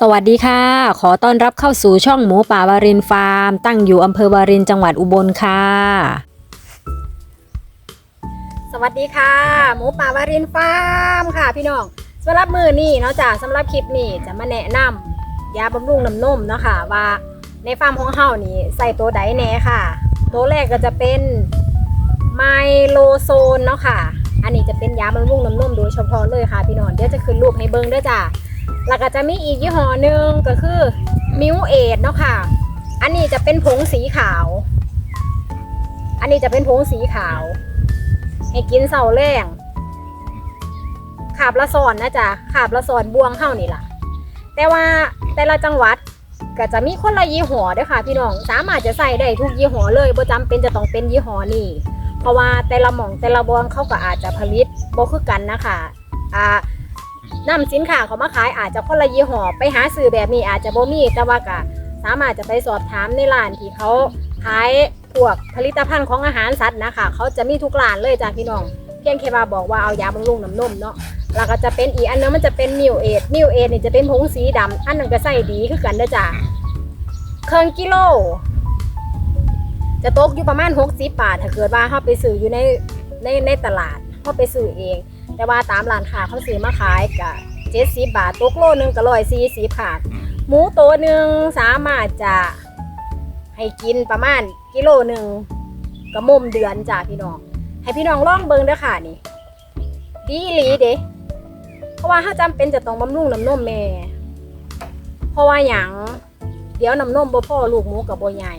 สวัสดีค่ะ ขอต้อนรับเข้าสู่ช่องหมูป่าวารินฟาร์ม ตั้งอยู่อำเภอวารินจังหวัดอุบลค่ะ สวัสดีค่ะ หมูป่าวารินฟาร์มค่ะพี่น้องสำหรับมือนี่เนาะจ้ะสำหรับคลิปนี้จะมาแนะนำยาบำรุงน้ำนมเนาะค่ะว่าในฟาร์มของเฮานี่ใส่ตัวใดแน่ค่ะ ตัวแรกก็จะเป็นไมโลโซนเนาะค่ะ อันนี้จะเป็นยาบำรุงน้ำนมโดยเฉพาะเลยค่ะพี่น้องเดี๋ยวจะขึ้นรูปให้เบิ่งด้อจ้ะ แล้วก็จะมีอีกยี่ห้อหนึ่งก็คือมิวเอดเนาะค่ะ อันนี้จะเป็นผงสีขาว อันนี้จะเป็นผงสีขาว ให้กินเสาแรงขาบละสอนนะจ๊ะขาบละสอนบวงเท่านี่ล่ะ แต่ว่าแต่ละจังหวัดก็จะมีคนละยี่ห้อด้วยค่ะพี่น้อง สามารถจะใส่ได้ทุกยี่ห้อเลยบ่จำเป็นจะต้องเป็นยี่ห้อนี่ เพราะว่าแต่ละหม่องแต่ละบองเขาก็อาจจะผลิตบ่คือกันนะคะ อ่า นำสินค้าเขามาขายอาจจะคนละยี่ห้อไปหาซื้อแบบนี้อาจจะบ่มีแต่ว่าก็สามารถจะไปสอบถามในร้านที่เขาขายพวกผลิตภัณฑ์ของอาหารสัตว์นะคะเขาจะมีทุกร้านเลยจ้ะพี่น้อง เพียงแค่ว่าบอกว่าเอายาบำรุงน้ำนมเนาะแล้วก็จะเป็นอีกอันนึงมันจะเป็นมิวเอทมิวเอทนี่จะเป็นผงสีดำอันนั้นก็ใส่ดีคือกันเด้อจ้ะเครื่องกิโล จะตกอยู่ประมาณ60บาท ถ้าเกิดว่าเขาไปซื้ออยู่ในในในตลาดเขาไปซื้อเอง แต่ว่าตามร้านค้าเขาซื้อมาขายกะ70บาทตกโลนึงก็ร้อยสี่สิบค่ะ หมูตัวหนึ่งสามารถจะให้กินประมาณกิโลหนึ่งกระมุมเดือนจ้ะพี่น้อง ให้พี่น้องลองเบิ่งเด้อค่ะนี่ดีอีหลีเด้เพราะว่าถ้าจำเป็นจะต้องบำรุงน้ำนมแม่ เพราะว่าหยังเดี๋ยวน้ำนมบ่พ่อลูกหมูกับบ่ใหญ่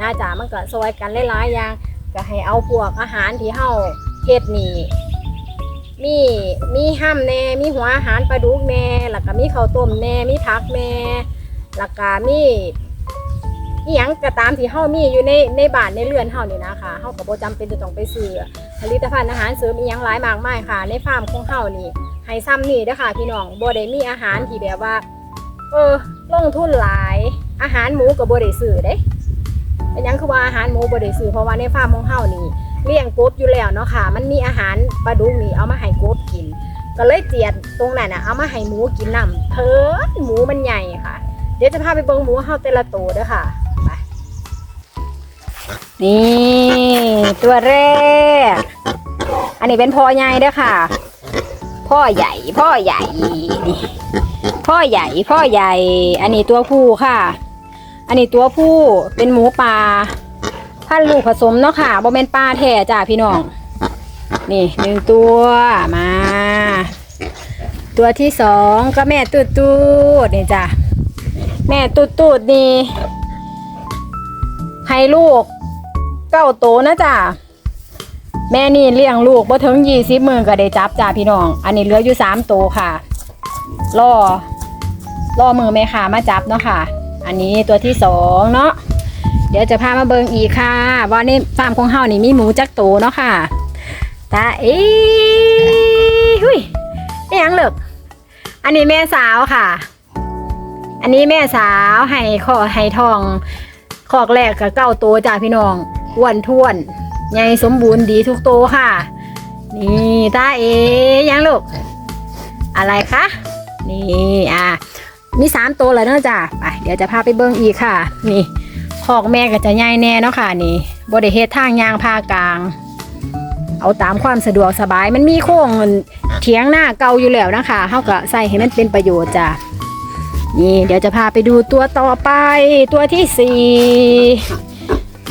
น่าจะมันก็ซอยกันหลายๆอย่างก็ให้เอาพวกอาหารที่เฮาเฮ็ดนี่ มีมีห้ำแน่ มีหัวอาหารปลาดุกแน่แล้วก็มีข้าวต้มแน่ มีผักแน่แล้วก็มีอีหยังก็ตามที่เฮามีอยู่ในในบ้านในเรือนเฮานี่นะคะเฮาก็บ่จำเป็นจะต้องไปซื้อผลิตภัณฑ์อาหารเสริมอีหยังหลายมากมายค่ะ ในฟาร์มของเฮานี่ให้ซ้ำนี่เด้อค่ะพี่น้องบ่ได้มีอาหารที่แบบว่า เออลงทุนหลาย อาหารหมูก็บ่ได้ซื้อเด้เป็นหยังคือว่าอาหารหมูบ่ได้ซื้อเพราะว่าในฟาร์มของเฮานี่ เลี้ยงกบอยู่แล้วเนาะค่ะ มันมีอาหารปลาดุกนี่เอามาให้กบกิน ก็เลยเจียดตรงนั้นน่ะเอามาให้หมูกินนํเพิ่นหมูมันใหญ่ค่ะ เดี๋ยวจะพาไปเบิ่งหมูเฮาแต่ละตัวเด้อค่ะไปนี่ตัวแรก อันนี้เป็นพ่อใหญ่เด้อค่ะ พ่อใหญ่ พ่อใหญ่ พ่อใหญ่ พ่อใหญ่ อันนี้ตัวผู้ค่ะ อันนี้ตัวผู้เป็นหมูป่า พันลูกผสมเนาะค่ะบ่แม่นปลาแท้จ้าพี่น้อง นี่หนึ่งตัวมา ตัวที่สองก็แม่ตูดตูดนี่จ้ะแม่ตูดตูดนี่ให้ลูกเก้าโตวนะจ้ะแม่นี่เลี้ยงลูกบ่ถึงยี่สิบมือก็ได้จับจ้าพี่น้อง อันนี้เหลืออยู่สามตัวค่ะรอรอมือแม่ค่ะมาจับเนาะค่ะ อันนี้ตัวที่สองเนาะ เดี๋ยวจะพามาเบิงอีกค่ะว่าในฟาร์มของเฮานี่มีหมูจักโตเนาะค่ะตาเอ้ยหุยนี่ยังเลิกอันนี้แม่สาวค่ะ อันนี้แม่สาวให้ขอให้ทองขอกแรกกับเก้าตัวจ้าพี่น้องอ้วนท้วนใหญ่สมบูรณ์ดีทุกโตวค่ะ นี่ตาเอยังลูก อะไรคะนี่อะมีสามตัวแล้วเนาะจ้ะไปเดี๋ยวจะพาไปเบิ้งอีกค่ะ นี่ อกแม่ก็จะใหญ่แน่เนาะค่ะนี่บริเฮดทางยางพากลาง เอาตามความสะดวกสบายมันมีโค้งเถียงหน้าเก่าอยู่แล้วนะคะเขาก็ใส่ให้มันเป็นประโยชน์จ้ะนี่เดี๋ยวจะพาไปดูตัวต่อไปตัวที่สี่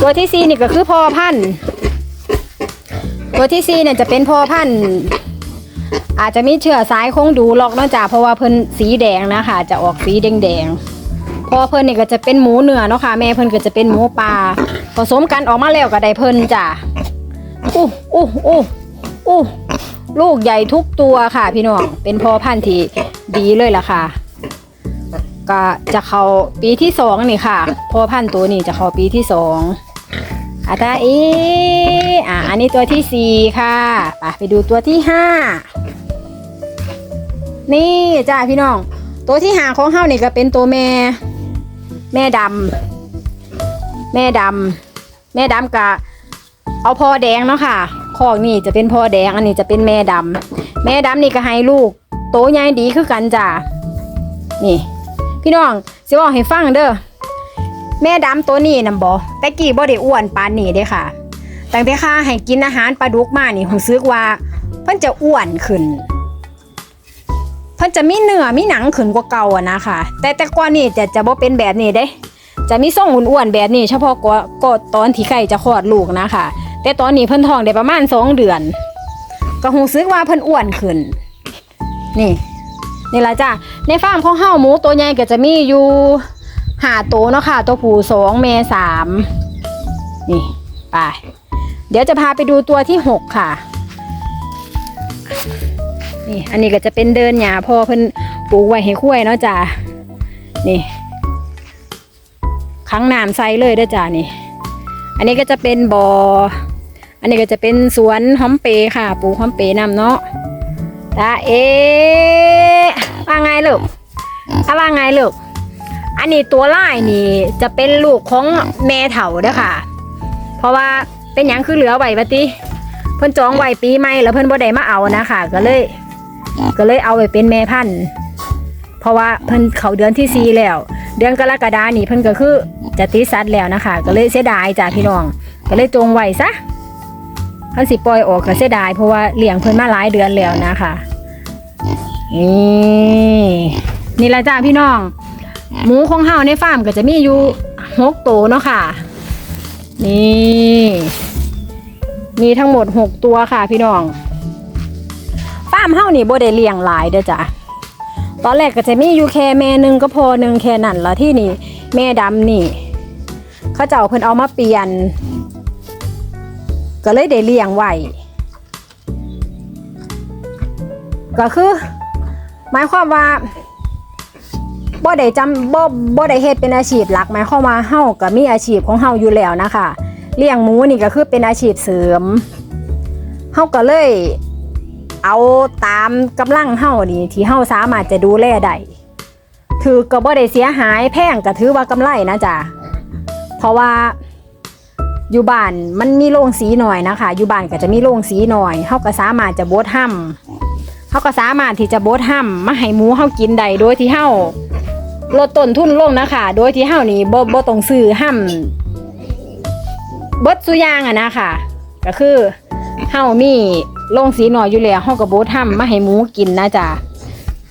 ตัวที่สี่นี่ก็คือพ่อพันธุ์ตัวที่สี่เนี่ยจะเป็นพ่อพันธุ์อาจจะมีเชื้อสายคงดูหรอกนอกจากเพราะว่าเพิ่นสีแดงนะคะจะออกสีแดงแดงๆ พอเพิ่นนี่ก็จะเป็นหมูเนื้อเนาะค่ะ แม่เพิ่นก็จะเป็นหมูป่าผสมกันออกมาแล้วก็ได้เพิ่นจ้ะอู้อู้อู้อู้ลูกใหญ่ทุกตัวค่ะ พี่น้องเป็นพอพันธุ์ที่ดีเลยล่ะค่ะ ก็จะเข้าปีที่สองนี่ค่ะพอพันธุ์ตัวนี้จะเข้าปีที่สองอาตาเออะอันนี้ตัวที่สี่ค่ะไปไปดูตัวที่ห้านี่จ้าพี่น้อง ตัวที่หาของเฮานี่ก็เป็นตัวแม่ แม่ดำแม่ดำแม่ดำกะเอาพ่อแดงเนาะค่ะคอกนี่จะเป็นพ่อแดงอันนี้จะเป็นแม่ดำแม่ดำนี่ก็ให้ลูก โตใหญ่ดีคือกันจ้านี่ พี่น้องสิบอกให้ฟังเด้อแม่ดำตัวนี้นำบ่แต่กี้บ่ได้อ้วนปานนี้เด้ค่ะตั้งแต่ค่าให้กินอาหารปลาดุกมานี่รู้สึกว่าเพิ่นจะอ้วนขึ้น เพิ่นจะมีเนื้อมีหนังขึ้นกว่าเก่าอะนะคะแต่แต่ก่อนนี่จะจะบ่เป็นแบบนี้เด้ จะมีทรงอ้วนๆแบบนี้ เฉพาะก็ก็ตอนที่ใกล้จะคลอดลูกนะคะ แต่ตอนนี้เพิ่นท้องได้ประมาณสองเดือน ก็รู้สึกว่าเพิ่นอ้วนขึ้น นี่นี่ละจ้ะในฟาร์มของเฮาหมูตัวใหญ่ก็จะมีอยู่หาตัวเนาะค่ะ ตัวผู้สองแม่สามนี่ไปเดี๋ยวจะพาไปดูตัวที่หกค่ะ นี่อันนี้ก็จะเป็นเดินหญ้าพอเพิ่นปลูกไว้ให้คุ้ยเนาะจ้ะนี่ขังน้ำใสเลยเด้อจ้ะนี่ อันนี้ก็จะเป็นบอ่ออันนี้ก็จะเป็นสวนหอมเปรค่ะ ปลูกหอมเปรย์นำเนาะตาเอว่าไงลูกถ้าว่าไงลูก อันนี้ตัวไล่นี่จะเป็นลูกของแม่เถาเด้อค่ะ เพราะว่าเป็นหยังคือเหลือไหว้ปติเพิ่นจองไหวปีใหม่แล้วเพิ่นบ่ได้มาเอานะคะก็เลย ก็เลยเอาไว้เป็นแม่พันธุ์เพราะว่าเพิ่นเขาเดือนที่สี่แล้ว เดือนกรกฎานี่เพิ่นก็คือจะติดสัตว์แล้วนะคะ ก็เลยเสียดายจ้ะพี่น้อง ก็เลยจงไว้ซะคันสิปล่อยออกก็เสียดายเพราะว่าเลี้ยงเพิ่นมาหลายเดือนแล้วนะคะนี่นี่ละจ้าพี่น้อง หมูของเฮาในฟาร์มก็จะมีอยู่หกตัวเนาะค่ะ นี่ มีทั้งหมดหกตัวค่ะพี่น้องาร์มเฮานี่บ่ได้เลี้ยงหลายเด้อจ้ะตอนแรกก็จะมีอยู่แค่แม่หนึ่งก็พอหนึ่งแค่นั้นละที่นี่แม่ดำนี่ เขาเจ้าเพิ่นเอามาเปลี่ยน ก็เลยได้เลี้ยงไว้ก็คือหมายความว่าบ่ได้จำบ่บ่ได้เฮ็ดเป็นอาชีพหลักหมายความว่าเฮาก็มีอาชีพของเฮาอยู่แล้วนะคะเลี้ยงหมูนี่ก็คือเป็นอาชีพเสริมเฮาก็เลย เอาตามกำลังเฮานี่ที่เฮาสามารถจะดูแลได้ถือก็บ่ได้เสียหายแพงก็ถือว่ากำไรนะจ๊ะเพราะว่าอยู่บ้านมันมีโรงสีหน่อยนะคะ อยู่บ้านก็จะมีโรงสีหน่อยเฮาก็สามารถจะบดห้ำเขาก็สามารถที่จะบดห้ำมาให้หมูเฮากินได้โดยที่เฮาลดต้นทุนลงนะคะ โดยที่เฮานี่บ่บ่ต้องซื้อห้ำเบิดสุยางอะนะคะก็คือเฮามี โรงสีหน่อยอยู่แล้วเฮาก็บดห้ำมาให้หมูกินนะจ๊ะ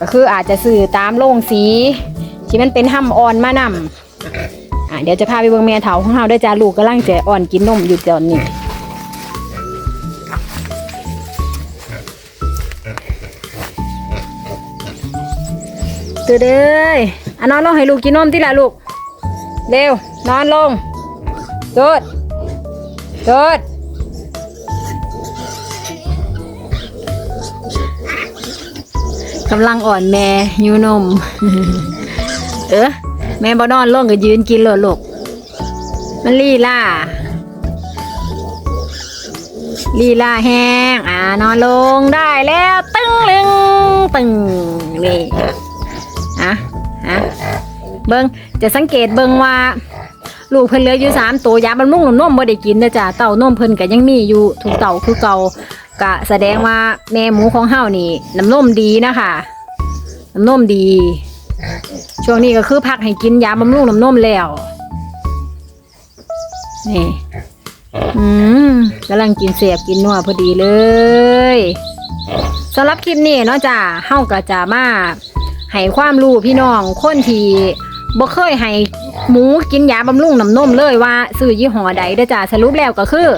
ก็คืออาจจะซื้อตามโรงสีที่มันเป็นห้ำอ่อนมานำอะเดี๋ยวจะพาไปเบิ่งแม่เฒ่าของเฮาด้วยจ้าลูกกำลังจะอ่อนกินนมอยู่ตอนนี้ตื่นเลยอะนอนลงให้ลูกกินนมที่ละลูก เร็วนอนลงจุดจุด กำลังอ่อนแม่ยูนม เออแม่บ่นอนลงก็ยืนกินเลยลูกมันลีล่าลีลาแห้ง อ่านอนลงได้แล้ว ตึงลึงตึงนี่อะอะเบิงจะสังเกตเบิงว่า ลูกเพิ่นเหลืออยู่สามตัวยาบำรุงนมบ่ได้กินเด้อจ้ะเต้านมเพิ่นก็ยังมีอยู่ถูกเต่าคือเก่า ก็แสดงว่าแม่หมูของเฮานี่น้ำนมดีนะคะน้ำนมดี ช่วงนี้ก็คือพักให้กินยาบำรุงน้ำนมแล้วนี่อืมกำลังกินเสียบกินนัวพอดีเลยสำหรับคลิปนี้เนาะจ้ะเฮาก็จะมาให้ความรู้พี่น้องคนที่บ่เคยให้หมูกินยาบำรุงน้ำนมเลยว่าซื้อยี่ห้อใดเด้อจ้าสรุปแล้วก็คือ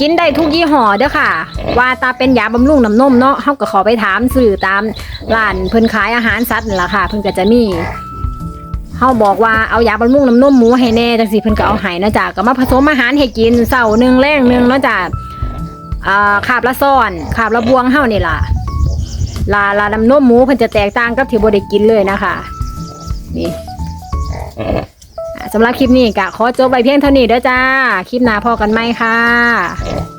กินได้ทุกยี่ห้อเด้อค่ะ ว่าตาเป็นยาบำรุงน้ำนมเนาะเฮาก็ขอไปถามซื้อตามร้านเพิ่นขายอาหารสัตว์นั่นล่ะค่ะ เพิ่นก็จะมีเฮาบอกว่าเอายาบำรุงน้ำนมหมูให้แน่จังซี่เพิ่นก็เอาให้นะจ้ะก็มาผสมอาหารให้กินเช้าหนึงแรงหนึงเนาะจ้ะอ่าคาบละซ้อนคาบละบวงเฮานี่ล่ะลาลาน้ำนมหมูเพิ่นจะแตกต่างกับที่บ่ได้กินเลยนะคะนี่ สำหรับคลิปนี้กะขอจบไปเพียงเท่านี้เด้อจ้า คลิปหน้าพอกันไหมค่ะ